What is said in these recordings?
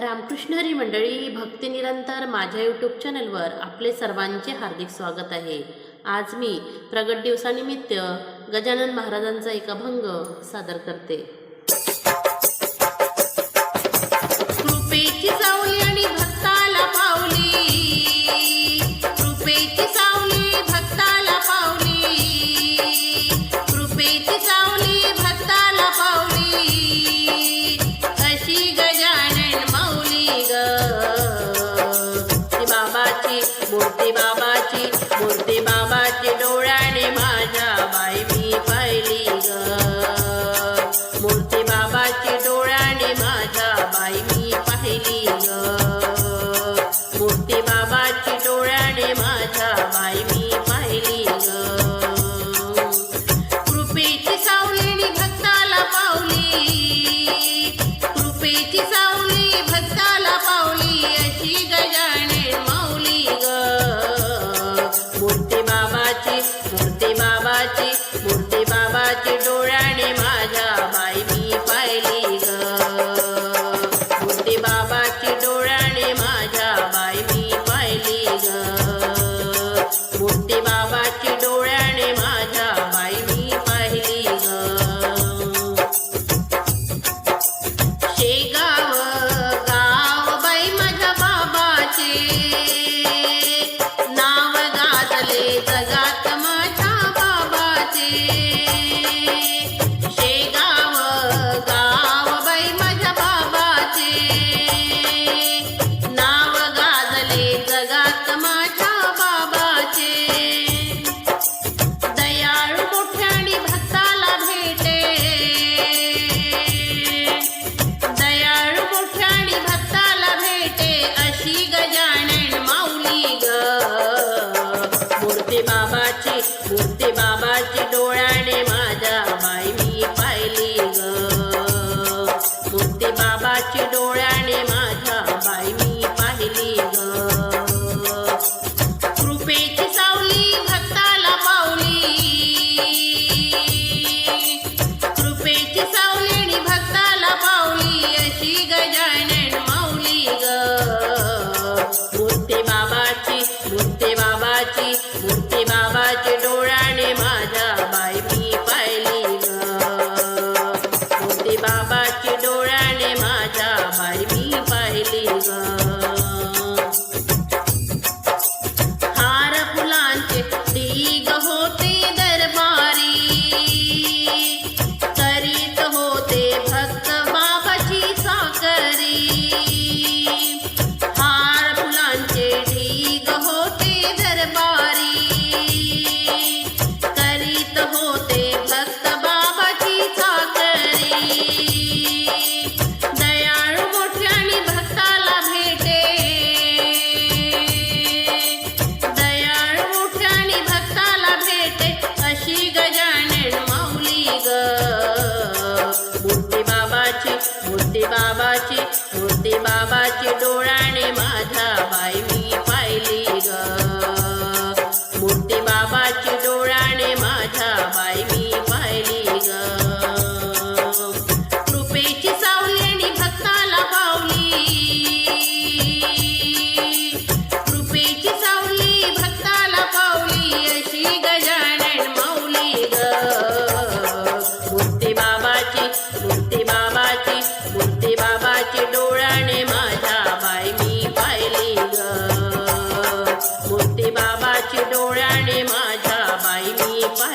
रामकृष्णहरी मंडळी भक्तिनिरंतर माझ्या यूट्यूब चॅनलवर आपले सर्वांचे हार्दिक स्वागत आहे. आज मी प्रगट दिवसानिमित्त गजानन महाराजांचा एक अभंग सादर करते. Baba Chidu मूर्ती बाबाची मूर्ती बाबाची डोळ्याने माझा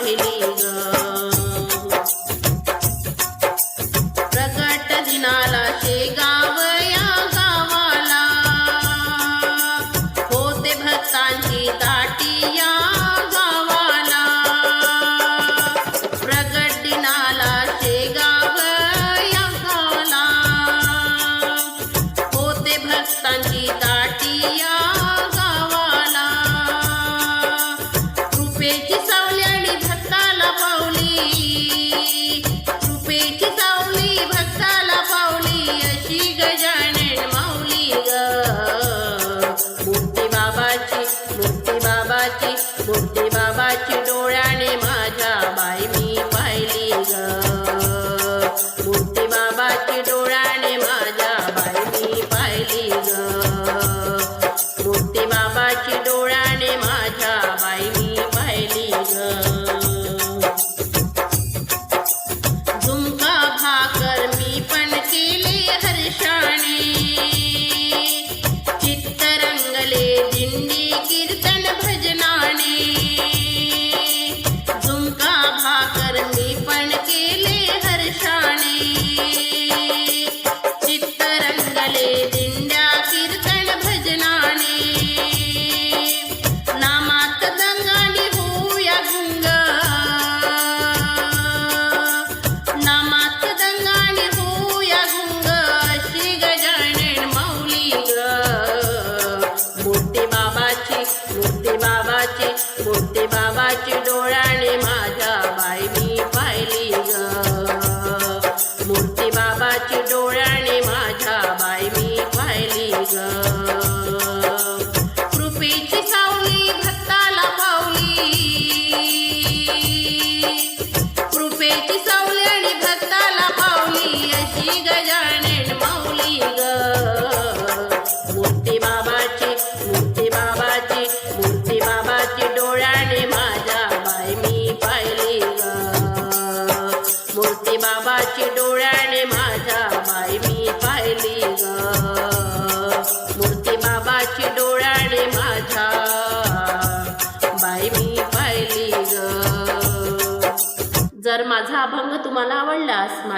পাহিলি ते बाबाची डोळ्याने माझ्या बाई मी पाहिली ग. मूर्ती बाबाची डोळ्याने माझ्या बाई मी पाहिली ग. कृपेची सावली भक्ताला पावली. कृपेची सावली आणि भक्ताला पावली अशी गजानेन माऊली ग. मूर्ती बाबाची